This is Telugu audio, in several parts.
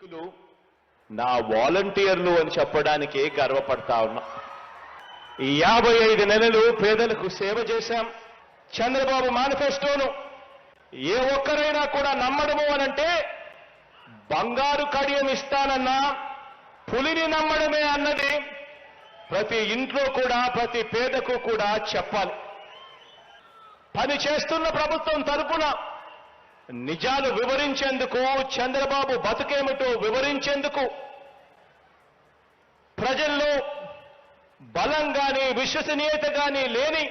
సైనికులు నా వాలంటీర్లు అని చెప్పడానికి గర్వపడతా ఉన్నా. ఈ యాభై ఐదు నెలలు పేదలకు సేవ చేశాం. చంద్రబాబు మేనిఫెస్టోను ఏ ఒక్కరైనా కూడా నమ్మడము అనంటే బంగారు కడియం ఇస్తానన్నా పులిని నమ్మడమే అన్నది ప్రతి ఇంట్లో కూడా ప్రతి పేదకు కూడా చెప్పాలి. పని చేస్తున్న ప్రభుత్వం తరపున నిజాలు వివరించేందుకు చంద్రబాబు బతుకేమిటో వివరించేందుకు ప్రజల్లో బలం కానీ విశ్వసనీయత కానీ లేని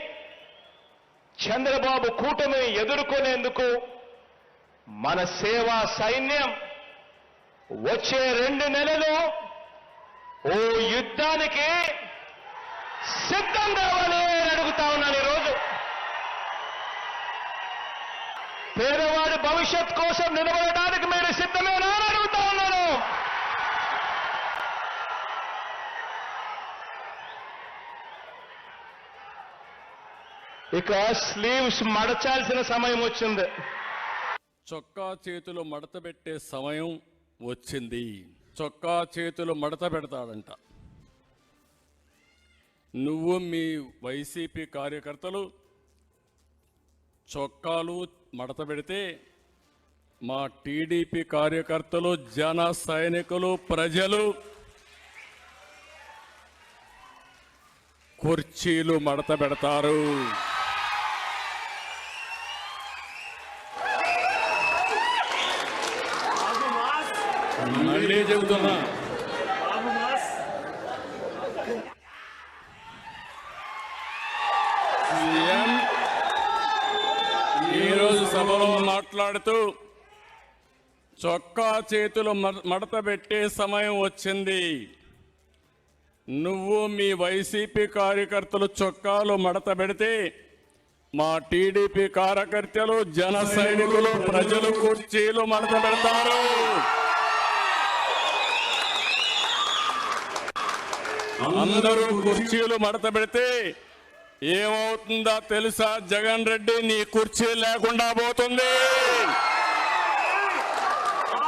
చంద్రబాబు కూటమిని ఎదుర్కొనేందుకు మన సేవా సైన్యం వచ్చే రెండు నెలలు ఓ యుద్ధానికి సిద్ధం కావాలి అని అడుగుతా ఉన్నాను ఈరోజు. పేదవాళ్ళు భవిష్యత్ కోసం నిలబడడానికి మీరు సిద్ధమేనా అని అడుగుతా ఉన్నాను ఇక స్లీవ్స్ మడచాల్సిన సమయం వచ్చింది. చొక్కా చేతులు మడత పెట్టే సమయం వచ్చింది. చొక్కా చేతులు మడత పెడతాడంట. నువ్వు మీ వైసీపీ కార్యకర్తలు చొక్కాలు మడత పెడితే మా టీడీపీ కార్యకర్తలు జన సైనికులు ప్రజలు కుర్చీలు మడత పెడతారు. మళ్ళీ చెబుతున్నా. ఈరోజు సభలో మాట్లాడుతూ చొక్కా చేతులు మడ- మడత పెట్టే సమయం వచ్చింది. నువ్వు మీ వైసీపీ కార్యకర్తలు చొక్కాలు మడత పెడితే మా టీడీపీ కార్యకర్తలు జన సైనికులు ప్రజలు కుర్చీలు మడత పెడతారు. అందరూ కుర్చీలు మడత పెడితే ఏమవుతుందో తెలుసా? జగన్ రెడ్డి నీ కుర్చీ లేకుండా పోతుంది.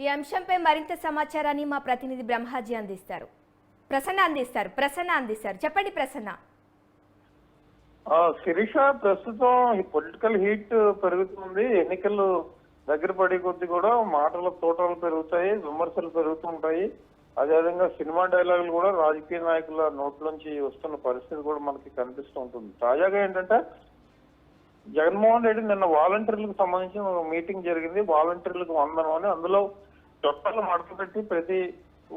ఈ అంశంపై మరింత సమాచారాన్ని మా ప్రతినిధి బ్రహ్మాజీ అందిస్తారు. ప్రసన్న అందిస్తారు. ప్రసన్న అందిస్తారు. చెప్పండి ప్రసన్న. ఆ, శిరీష ప్రస్తుతం ఈ పొలిటికల్ హీట్ పెరుగుతుంది. ఎన్నికలు దగ్గర పడే కొద్ది కూడా మాటల తోటలు పెరుగుతాయి విమర్శలు పెరుగుతుంటాయి అదేవిధంగా సినిమా డైలాగులు కూడా రాజకీయ నాయకుల నోట్లోంచి వస్తున్న పరిస్థితి కూడా మనకి కనిపిస్తూ ఉంటుంది. తాజాగా ఏంటంటే జగన్మోహన్ రెడ్డి నిన్న వాలంటీర్లకు సంబంధించిన ఒక మీటింగ్ జరిగింది. వాలంటీర్లకు వందనం అని అందులో చొట్టాలు మడతపెట్టి ప్రతి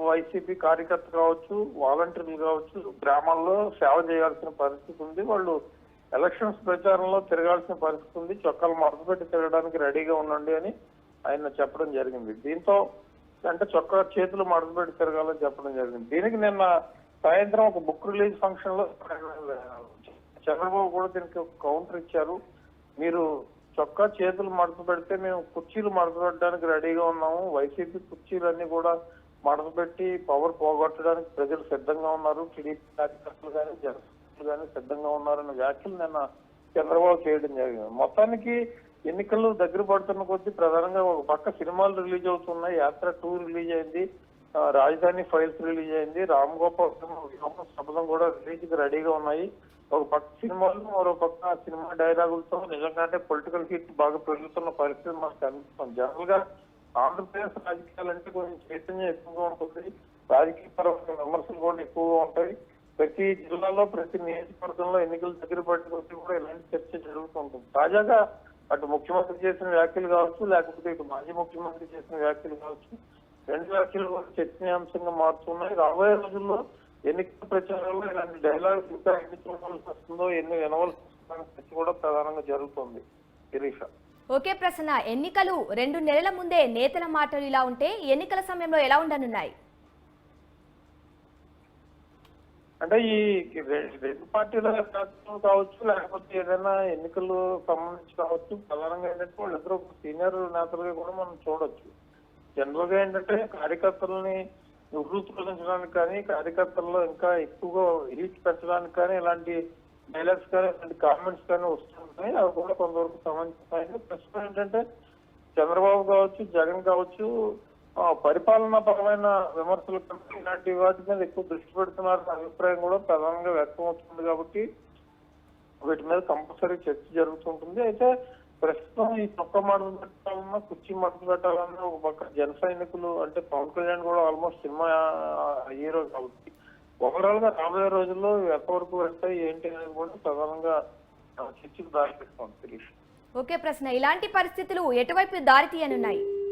వైసీపీ కార్యకర్త కావచ్చు వాలంటీర్లు కావచ్చు గ్రామాల్లో సేవ చేయాల్సిన పరిస్థితి ఉంది. వాళ్ళు ఎలక్షన్స్ ప్రచారంలో తిరగాల్సిన పరిస్థితి ఉంది. చొక్కాలు మడతపెట్టి తిరగడానికి రెడీగా ఉండండి అని ఆయన చెప్పడం జరిగింది. దీంతో అంటే చొక్కా చేతులు మడతపెట్టి తిరగాలని చెప్పడం జరిగింది. దీనికి నిన్న సాయంత్రం ఒక బుక్ రిలీజ్ ఫంక్షన్లో చంద్రబాబు కూడా దీనికి ఒక కౌంటర్ ఇచ్చారు. మీరు చొక్కా చేతులు మడత పెడితే మేము కుర్చీలు మడత పెట్టడానికి రెడీగా ఉన్నాము. వైసీపీ కుర్చీలన్నీ కూడా మడత పెట్టి పవర్ పోగొట్టడానికి ప్రజలు సిద్ధంగా ఉన్నారు. టీడీపీ కార్యకర్తలు కానీ జనసేనలు కానీ సిద్ధంగా ఉన్నారన్న వ్యాఖ్యలు నిన్న చంద్రబాబు చేయడం జరిగింది. మొత్తానికి ఎన్నికలు దగ్గర పడుతున్న కొద్దీ ప్రధానంగా ఒక పక్క సినిమాలు రిలీజ్ అవుతున్నాయి. యాత్ర టూ రిలీజ్ అయింది. రాజధాని ఫైల్స్ రిలీజ్ అయింది. రామ్ గోపాల్ వర్మ శపథం కూడా రిలీజ్కి రెడీగా ఉన్నాయి. ఒక పక్క సినిమాలు మరో పక్క సినిమా డైలాగులతో నిజంగానే పొలిటికల్ హీట్ బాగా పెరుగుతున్న పరిస్థితి మనకు కనిపిస్తుంది. జనరల్గా ఆంధ్రప్రదేశ్ రాజకీయాలు అంటే కొంచెం చైతన్యం ఎక్కువగా ఉంటుంది. రాజకీయ పరమైన విమర్శలు కూడా ఎక్కువగా ఉంటాయి. ప్రతి జిల్లాలో ప్రతి నియోజకవర్గంలో ఎన్నికలు దగ్గర పట్టుకొచ్చి కూడా ఇలాంటి చర్చ జరుగుతూ ఉంటుంది. తాజాగా అటు ముఖ్యమంత్రి చేసిన వ్యాఖ్యలు కావచ్చు లేకపోతే ఇటు మాజీ ముఖ్యమంత్రి చేసిన వ్యాఖ్యలు కావచ్చు రెండు వ్యాఖ్యలు కూడా చర్చనీయాంశంగా మారుతున్నాయి. రాబోయే రోజుల్లో ఎన్నికల ప్రచారంలో ఇలాంటి డైలాగ్స్ ఇంకా ఎన్ని చూడవలసి వస్తుందో ఎన్ని వినవలసి వస్తుందో చర్చ కూడా ప్రధానంగా జరుగుతుంది. శిరీష ఓకే ప్రసన్న ఎన్నికలు రెండు నెలల ముందే నేతల మాటలు ఇలా ఉంటే ఎన్నికల సమయంలో ఎలా ఉండనున్నాయి? అంటే ఈ రెండు పార్టీల కావచ్చు లేకపోతే ఏదైనా ఎన్నికలు సంబంధించి కావచ్చు ప్రధానంగా ఏంటంటే వాళ్ళిద్దరు సీనియర్ నేతలుగా కూడా మనం చూడొచ్చు. జనరల్గా ఏంటంటే కార్యకర్తలని ఉర్రూతులించడానికి కానీ కార్యకర్తల్లో ఇంకా ఎక్కువగా హీట్ పెంచడానికి కానీ ఇలాంటి డైలాగ్స్ కానీ ఇలాంటి కామెంట్స్ కానీ వస్తుంటాయి. అవి కూడా కొంతవరకు సమంజసమైన ప్రస్తుతం ఏంటంటే చంద్రబాబు కావచ్చు జగన్ కావచ్చు పరిపాలనా పరమైన విమర్శలు కంటే ఇలాంటి వాటి మీద ఎక్కువ దృష్టి పెడుతున్నారు అభిప్రాయం కూడా ప్రధానంగా వ్యక్తం అవుతుంది కాబట్టి వీటి మీద కంపల్సరీ చర్చ జరుగుతుంటుంది. అయితే ప్రస్తుతం ఈ చొక్క మడత పెట్టాలన్నా కుర్చీ మడత పెట్టాలన్నా ఒక పక్క జన సైనికులు అంటే పవన్ కళ్యాణ్ కూడా ఆల్మోస్ట్ సినిమా హీరో కాబట్టి ఓవరాల్గా రాబోయే రోజుల్లో ఎంతవరకు వెళ్తాయి ఏంటి అనేది కూడా ప్రధానంగా చర్చకు దారి పెట్టుకోండి శిరీష్ ఓకే ప్రశ్న ఇలాంటి పరిస్థితులు ఎటువైపు దారితీయనున్నాయి ఉన్నాయి